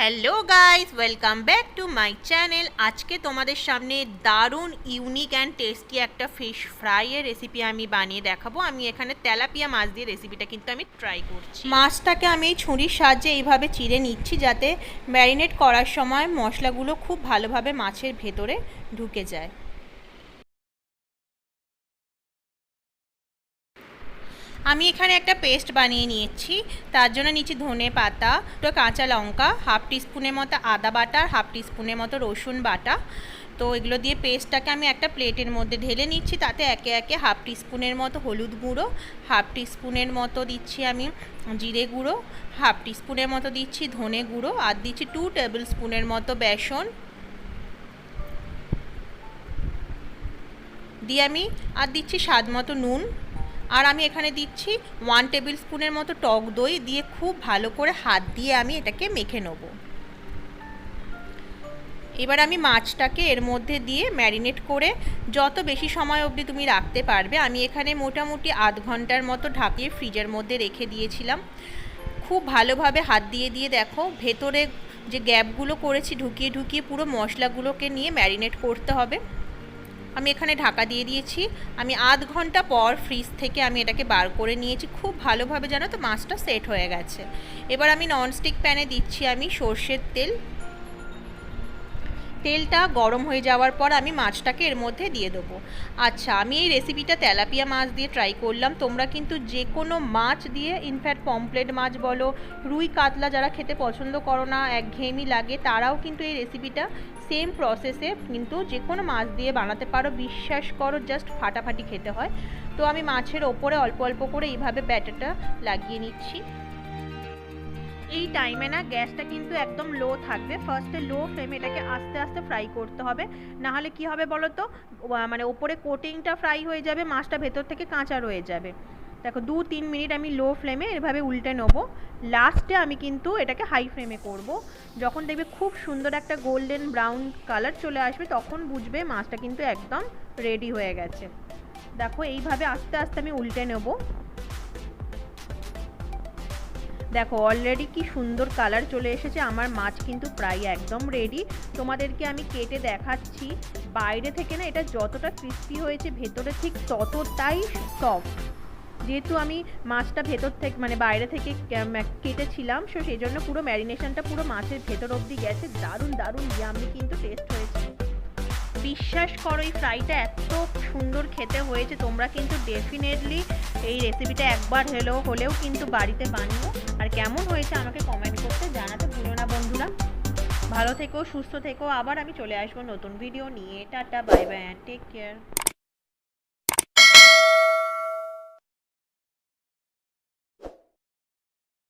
Hello guys welcome back to my channel আজকে তোমাদের সামনে দারুণ ইউনিক অ্যান্ড টেস্টি একটা ফিশ ফ্রাইয়ের রেসিপি আমি বানিয়ে দেখাবো। আমি এখানে তেলাপিয়া মাছ দিয়ে রেসিপিটা কিন্তু আমি ট্রাই করছি। মাছটাকে আমি এই ছুরির সাহায্যে এইভাবে চিড়ে নিচ্ছি যাতে ম্যারিনেট করার সময় মশলাগুলো খুব ভালোভাবে মাছের ভেতরে ঢুকে যায়। আমি এখানে একটা পেস্ট বানিয়ে নিয়েছি। তার জন্য নিচ্ছি ধনে পাতা, দুটো কাঁচা লঙ্কা, হাফ টিস্পুনের মতো আদা বাটা, হাফ টিস্পুনের মতো রসুন বাটা। তো এগুলো দিয়ে পেস্টটাকে আমি একটা প্লেটের মধ্যে ঢেলে নিচ্ছি। তাতে একে একে হাফ টিস্পুনের মতো হলুদ গুঁড়ো, হাফ টিস্পুনের মতো দিচ্ছি আমি জিরে গুঁড়ো, হাফ টিস্পুনের মতো দিচ্ছি ধনে গুঁড়ো, আর দিচ্ছি টু টেবিল স্পুনের মতো বেসন। দিয়ে আমি আর দিচ্ছি স্বাদ মতো নুন। আর আমি এখানে দিচ্ছি ওয়ান টেবিল স্পুনের মতো টক দই দিয়ে খুব ভালো করে হাত দিয়ে আমি এটাকে মেখে নেব। এবার আমি মাছটাকে এর মধ্যে দিয়ে ম্যারিনেট করে যত বেশি সময় অবধি তুমি রাখতে পারবে, আমি এখানে মোটামুটি আধ ঘণ্টার মতো ঢাকিয়ে ফ্রিজের মধ্যে রেখে দিয়েছিলাম। খুব ভালোভাবে হাত দিয়ে দিয়ে দেখো, ভেতরে যে গ্যাপগুলো করেছি ঢুকিয়ে ঢুকিয়ে পুরো মশলাগুলোকে নিয়ে ম্যারিনেট করতে হবে। আমি এখানে ঢাকা দিয়ে দিয়েছি। আমি আধ ঘণ্টা পর ফ্রিজ থেকে আমি এটাকে বার করে নিয়েছি। খুব ভালোভাবে জানো তো মাছটা সেট হয়ে গেছে। এবার আমি ননস্টিক প্যানে দিচ্ছি আমি সর্ষের তেল। তেলটা গরম হয়ে যাওয়ার পর আমি মাছটাকে এর মধ্যে দিয়ে দেবো। আচ্ছা আমি এই রেসিপিটা তেলাপিয়া মাছ দিয়ে ট্রাই করলাম। তোমরা কিন্তু যে কোনো মাছ দিয়ে ইনফ্যাক্ট পমপ্লেট মাছ বলো, রুই কাতলা যারা খেতে পছন্দ করো না, একঘেয়েমি লাগে, তারাও কিন্তু এই রেসিপিটা সেম প্রসেসে কিন্তু যে কোনো মাছ দিয়ে বানাতে পারো। বিশ্বাস করো জাস্ট ফাটাফাটি খেতে হয়। তো আমি মাছের ওপরে অল্প অল্প করে এইভাবে ব্যাটারটা লাগিয়ে নিচ্ছি। এই টাইমে না গ্যাসটা কিন্তু একদম লো থাকবে। ফার্স্টে লো ফ্লেমে এটাকে আস্তে আস্তে ফ্রাই করতে হবে। না হলে কি হবে বলো তো মানে ওপরে কোটিংটা ফ্রাই হয়ে যাবে, মাছটা ভেতর থেকে কাঁচা রয়ে যাবে। দেখো, দু তিন মিনিট আমি লো ফ্লেমে এভাবে উল্টে নেব। লাস্টে আমি কিন্তু এটাকে হাই ফ্লেমে করব। যখন দেখবে খুব সুন্দর একটা গোল্ডেন ব্রাউন কালার চলে আসবে, তখন বুঝবে মাছটা কিন্তু একদম রেডি হয়ে গেছে। দেখো, এইভাবে আস্তে আস্তে আমি উল্টে নেব। দেখো অলরেডি কি সুন্দর কালার চলে এসেছে। আমার মাছ কিন্তু প্রায় একদম রেডি তোমাদেরকে আমি কেটে দেখাচ্ছি। বাইরে থেকে না এটা যতটা ক্রিস্পি হয়েছে, ভেতরে ঠিক ততটাই সফট যেহেতু আমি মাছটা ভেতর থেকে মানে বাইরে থেকে কেটেছিলাম সো সেই জন্য পুরো ম্যারিনেশনটা পুরো মাছের ভেতর অবধি গেছে। দারুণ দারুণ ইয়ামি কিন্তু টেস্ট হয়েছে। বিশ্বাস করো, এই ফ্রাইটা এত সুন্দর খেতে হয়েছে। তোমরা কিন্তু ডেফিনেটলি এই রেসিপিটা একবার হলেও হলেও কিন্তু বাড়িতে বানিও। আর কেমন হয়েছে আমাকে কমেন্ট করতে জানাতে ভুলো না বন্ধুরা। ভালো থেকো, সুস্থ থেকো। আবার আমি চলে আসব নতুন ভিডিও নিয়ে। Tata bye bye take care